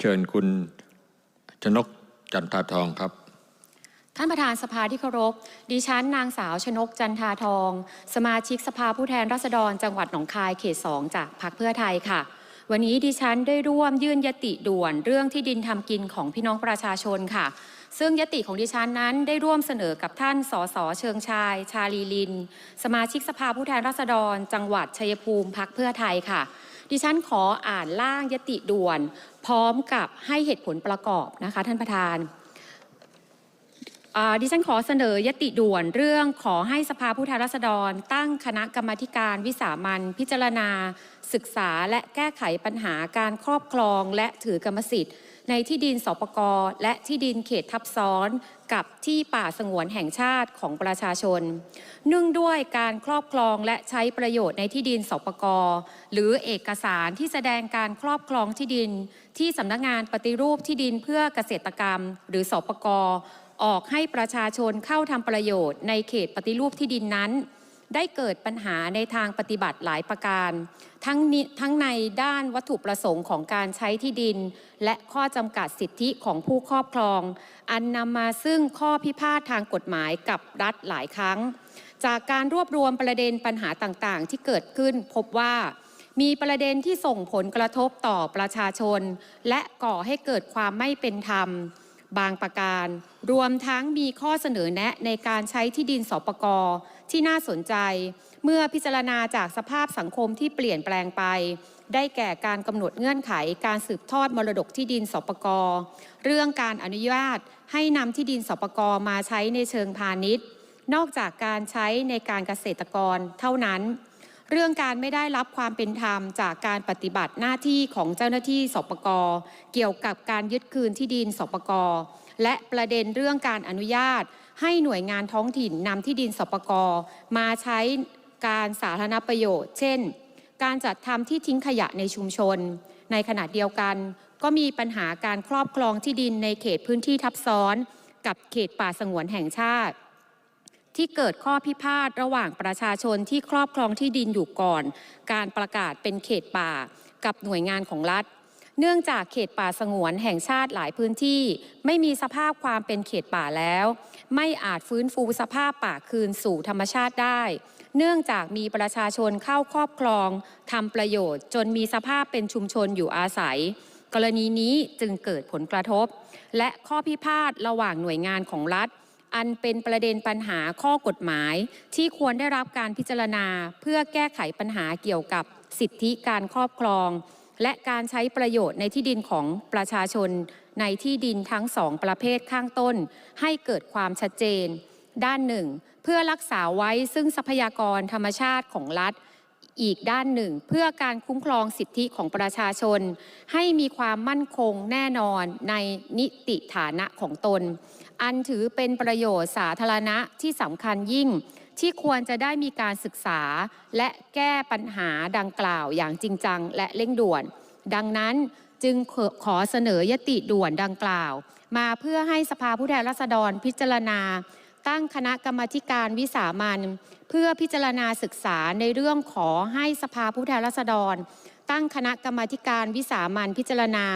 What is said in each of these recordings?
เชิญคุณชนกจันทาทองครับ ท่านประธานสภาที่เคารพ ดิฉันนางสาวชนกจันทาทอง สมาชิกสภาผู้แทนราษฎรจังหวัดหนองคายเขตสองจากพรรคเพื่อไทยค่ะ วันนี้ดิฉันได้ร่วมยื่นยติด่วนเรื่องที่ดินทำกินของพี่น้องประชาชนค่ะ ซึ่งยติของดิฉันนั้นได้ร่วมเสนอกับท่านสสเชิงชาย ชาลีลิน สมาชิกสภาผู้แทนราษฎร จังหวัดชัยภูมิพักเพื่อไทยค่ะ ดิฉันขออ่านร่างยติด่วน พร้อมกับให้เหตุผลประกอบนะคะ ท่านประธาน ดิฉันขอเสนอยติด่วนเรื่องขอให้สภาผู้แทนราษฎร ตั้งคณะกรรมการวิสามันพิจารณา ศึกษาและแก้ไขปัญหาการครอบครองและถือกรรมสิทธิ์ ในที่ดินสปกและที่ดินเขตทับซ้อน กับที่ป่าสงวนแห่งชาติของประชาชนเนื่องด้วยการครอบครองและใช้ประโยชน์ในที่ดินสปกหรือเอกสารที่แสดงการครอบครองที่ดิน ที่สำนักงานปฏิรูปที่ดินเพื่อเกษตรกรรม หรือสปกร ออกให้ประชาชนเข้าทำประโยชน์ในเขตปฏิรูปที่ดินนั้น ได้เกิดปัญหาในทางปฏิบัติหลายประการ ทั้งนี้ทั้งในด้านวัตถุประสงค์ของการใช้ที่ดิน และข้อจำกัดสิทธิของผู้ครอบครอง อันนำมาซึ่งข้อพิพาททางกฎหมายกับรัฐหลายครั้ง จากการรวบรวมประเด็นปัญหาต่างๆ ที่เกิดขึ้นพบว่ามีประเด็นที่ส่งผลกระทบต่อประชาชน และก่อให้เกิดความไม่เป็นธรรม บางประการ รวมทั้งมีข้อเสนอแนะในการใช้ที่ดินสปกที่น่าสนใจ เมื่อพิจารณาจากสภาพสังคมที่เปลี่ยนแปลงไป ได้แก่การกำหนดเงื่อนไขการสืบทอดมรดกที่ดินสปกเรื่องการอนุญาตให้นำที่ดินสปกมาใช้ในเชิงพาณิชย์ นอกจากการใช้ในการเกษตรกรเท่านั้น เรื่องการไม่ได้รับความเป็นธรรมจากการปฏิบัติหน้าที่ของเจ้าหน้าที่สปกเกี่ยวกับการยึดคืนที่ดินสปกและประเด็นเรื่องการอนุญาต ให้หน่วยงานท้องถิ่นนำที่ดินสปกมาใช้การสาธารณประโยชน์ เช่น การจัดทำที่ทิ้งขยะในชุมชน ในขณะเดียวกัน ก็มีปัญหาการครอบครองที่ดินในเขตพื้นที่ทับซ้อน กับเขตป่าสงวนแห่งชาติ ที่เกิดข้อพิพาทระหว่างประชาชนที่ครอบครองที่ดินอยู่ก่อน การประกาศเป็นเขตป่ากับหน่วยงานของรัฐ เนื่องจากเขตป่าสงวนแห่งชาติหลายพื้นที่ ไม่มีสภาพความเป็นเขตป่าแล้ว ไม่อาจฟื้นฟูสภาพป่าคืนสู่ธรรมชาติได้ เนื่องจากมีประชาชนเข้าครอบครองทำประโยชน์ จนมีสภาพเป็นชุมชนอยู่อาศัยกรณีนี้จึงเกิดผลกระทบ และข้อพิพาทระหว่างหน่วยงานของรัฐ อันเป็นประเด็นปัญหาข้อกฎหมาย ที่ควรได้รับการพิจารณาเพื่อแก้ไขปัญหาเกี่ยวกับสิทธิการครอบครอง และการใช้ประโยชน์ในที่ดินของประชาชน ในที่ดินทั้งสองประเภทข้างต้น ให้เกิดความชัดเจน ด้านหนึ่ง เพื่อรักษาไว้ซึ่งทรัพยากรธรรมชาติของรัฐ อีกด้านหนึ่ง เพื่อการคุ้มครองสิทธิของประชาชน ให้มีความมั่นคงแน่นอนในนิติฐานะของตน อันถือเป็นประโยชน์สาธารณะที่สำคัญยิ่งที่ควรจะได้มีการศึกษา และแก้ปัญหาดังกล่าวอย่างจริงจังและเร่งด่วน ดังนั้นจึงขอเสนอยติด่วนดังกล่าว มาเพื่อให้สภาผู้แทนราษฎรพิจารณา ตั้งคณะกรรมการวิสามันเพื่อพิจารณาศึกษาในเรื่องขอให้สภาผู้แทนราษฎร ตั้งคณะกรรมการวิสามันพิจารณา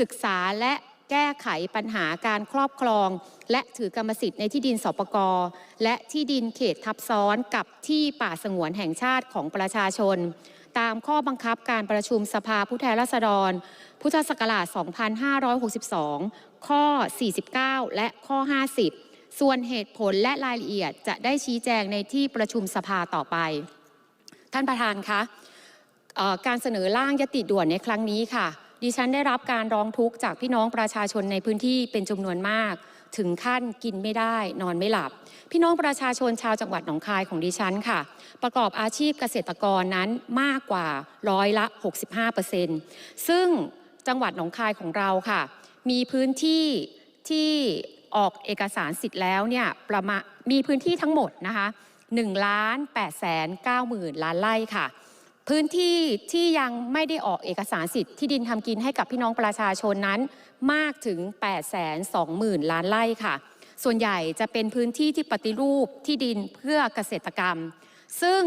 ศึกษาและแก้ไขปัญหาการครอบครอง และถือกรรมสิทธิ์ในที่ดินสปกและที่ดินเขตทับซ้อนกับที่ป่าสงวนแห่งชาติของประชาชน ตามข้อบังคับการประชุมสภาผู้แทนราษฎร พุทธศักราช 2562 ข้อ 49 และข้อ 50 ส่วนเหตุผลและรายละเอียดจะได้ชี้แจงในที่ประชุมสภาต่อไป ท่านประธานคะการเสนอร่างยติด่วนในครั้งนี้ค่ะ ดิฉันได้รับการร้องทุกข์จากพี่น้องประชาชนในพื้นที่เป็นจำนวนมาก ถึงขั้นกินไม่ได้ นอนไม่หลับ พี่น้องประชาชนชาวจังหวัดหนองคายของดิฉันค่ะ ประกอบอาชีพเกษตรกรนั้นมากกว่าร้อยละ 65%ซึ่งจังหวัดหนองคายของเราค่ะ มีพื้นที่ที่ ออกเอกสารสิทธิ์แล้วเนี่ยประมาณมีพื้นที่ทั้งหมดนะคะ1ล้าน8แสน9หมื่นล้านไร่ค่ะ พื้นที่ที่ยังไม่ได้ออกเอกสารสิทธิ์ที่ดินทำกินให้กับพี่น้องประชาชนนั้นมากถึง8 2 0 0 0 0ล้านไร่ค่ะ ส่วนใหญ่จะเป็นพื้นที่ที่ปฏิรูปที่ดินเพื่อเกษตรกรรม ซึ่ง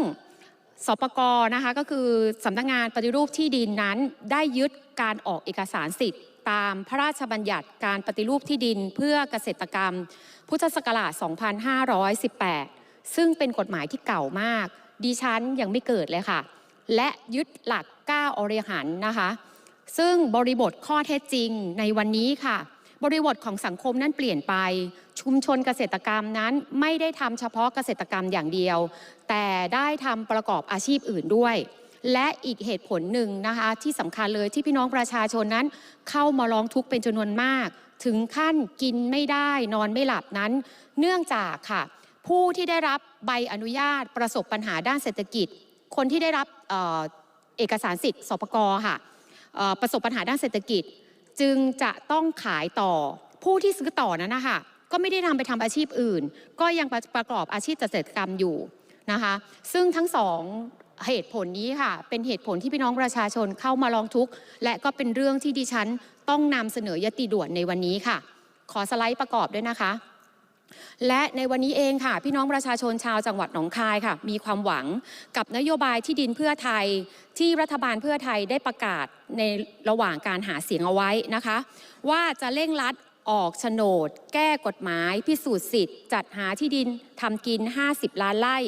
สปกนะคะก็คือสำนักงานปฏิรูปที่ดินนั้นได้ยึดการออกเอกสารสิทธิ์ ตามพระราชบัญญัติการปฏิรูปที่ดินเพื่อเกษตรกรรม พุทธศักราช 2518 ซึ่งเป็นกฎหมายที่เก่ามาก ดิฉันยังไม่เกิดเลยค่ะ และยึดหลัก 9 อริยหันนะคะ ซึ่งบริบทข้อเท็จจริงในวันนี้ค่ะ บริบทของสังคมนั้นเปลี่ยนไป ชุมชนเกษตรกรรมนั้นไม่ได้ทำเฉพาะเกษตรกรรมอย่างเดียว แต่ได้ทำประกอบอาชีพอื่นด้วย และอีกเหตุผลหนึ่งนะคะที่สำคัญเลยที่พี่น้องประชาชนนั้น เข้ามาร้องทุกข์เป็นจำนวนมาก ถึงขั้นกินไม่ได้นอนไม่หลับนั้น เนื่องจากค่ะ ผู้ที่ได้รับใบอนุญาตประสบปัญหาด้านเศรษฐกิจ คนที่ได้รับเอกสารสิทธิ์สปกค่ะประสบปัญหาด้านเศรษฐกิจ จึงจะต้องขายต่อผู้ที่ซื้อต่อนั้นนะคะก็ไม่ได้ทำไปทำอาชีพอื่น ก็ยังประประกอบอาชีพเกษตรกรรมอยู่นะคะ ซึ่งทั้งสอง เหตุผลนี้ค่ะ เป็นเหตุผลที่พี่น้องประชาชนเข้ามาร้องทุกข์ และก็เป็นเรื่องที่ดิฉันต้องนำเสนอยติด่วนในวันนี้ค่ะ ขอสไลด์ประกอบด้วยนะคะ และในวันนี้เองค่ะ พี่น้องประชาชนชาวจังหวัดหนองคายค่ะ มีความหวังกับนโยบายที่ดินเพื่อไทย ที่รัฐบาลเพื่อไทยได้ประกาศในระหว่างการหาเสียงเอาไว้นะคะ ว่าจะเร่งรัดออกโฉนด แก้กฎหมาย พิสูจน์สิทธิ์ จัดหาที่ดินทำกิน 50 ล้านไร่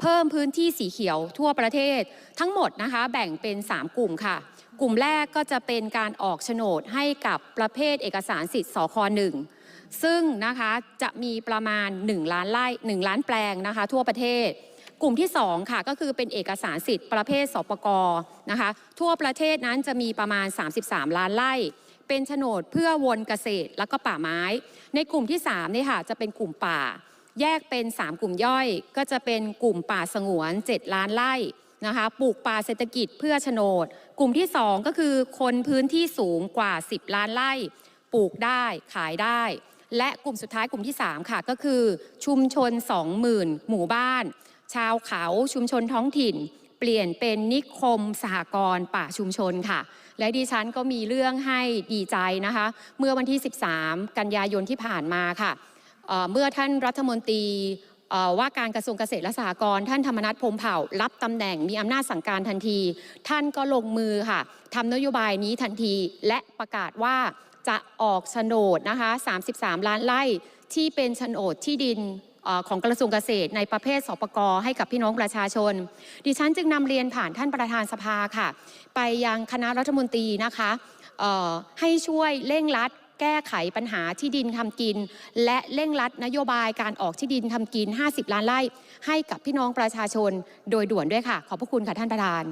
เพิ่มพื้นที่สีเขียวทั่วประเทศ ทั้งหมดนะคะแบ่งเป็น 3 กลุ่มค่ะ กลุ่มแรกก็จะเป็นการออกโฉนดให้กับประเภทเอกสารสิทธิ์สคหนึ่งซึ่งนะคะจะมีประมาณ 1 ล้านไร่1ล้านแปลงนะคะทั่วประเทศ กลุ่มที่ 2 ค่ะก็คือเป็นเอกสารสิทธิ์ประเภทสปกนะคะทั่วประเทศนั้นจะมีประมาณ 33 ล้านไร่เป็นโฉนดเพื่อวนเกษตรแล้วก็ป่าไม้ ในกลุ่มที่3นี่ค่ะจะเป็นกลุ่มป่า แยกเป็น 3 กลุ่มย่อย ก็จะเป็นกลุ่มป่าสงวน 7 ล้านไร่นะคะปลูกป่าเศรษฐกิจเพื่อโฉนด กลุ่มที่ 2 ก็คือคนพื้นที่สูงกว่า 10 ล้านไร่ ปลูกได้ขายได้ และกลุ่มสุดท้ายกลุ่มที่ 3 ค่ะ ก็คือชุมชน 20,000 หมู่บ้าน ชาวเขาชุมชนท้องถิ่น เปลี่ยนเป็นนิคมสหกรณ์ป่าชุมชนค่ะ และดิฉันก็มีเรื่องให้ดีใจนะคะ เมื่อวันที่ 13 กันยายนที่ผ่านมาค่ะ เมื่อท่านรัฐมนตรีว่าการกระทรวงเกษตรและสหกรณ์ท่านธรรมนัฐพรมเผ่า รับตำแหน่งมีอำนาจสั่งการทันที ท่านก็ลงมือค่ะทำนโยบายนี้ทันทีและประกาศว่าจะออกโฉนดนะคะ33 ล้านไร่ที่เป็นโฉนดที่ดินอของกระทรวงเกษตรในประเภทสปกให้กับพี่น้องประชาชน ดิฉันจึงนำเรียนผ่านท่านประธานสภาค่ะ ไปยังคณะรัฐมนตรีนะคะให้ช่วยเร่งรัด แก้ไขปัญหาที่ดินทำกิน และเร่งรัดนโยบายการออกที่ดินทำกิน 50 ล้านไร่ให้กับพี่น้องประชาชนโดยด่วนด้วยค่ะ ขอบพระคุณค่ะท่านประธาน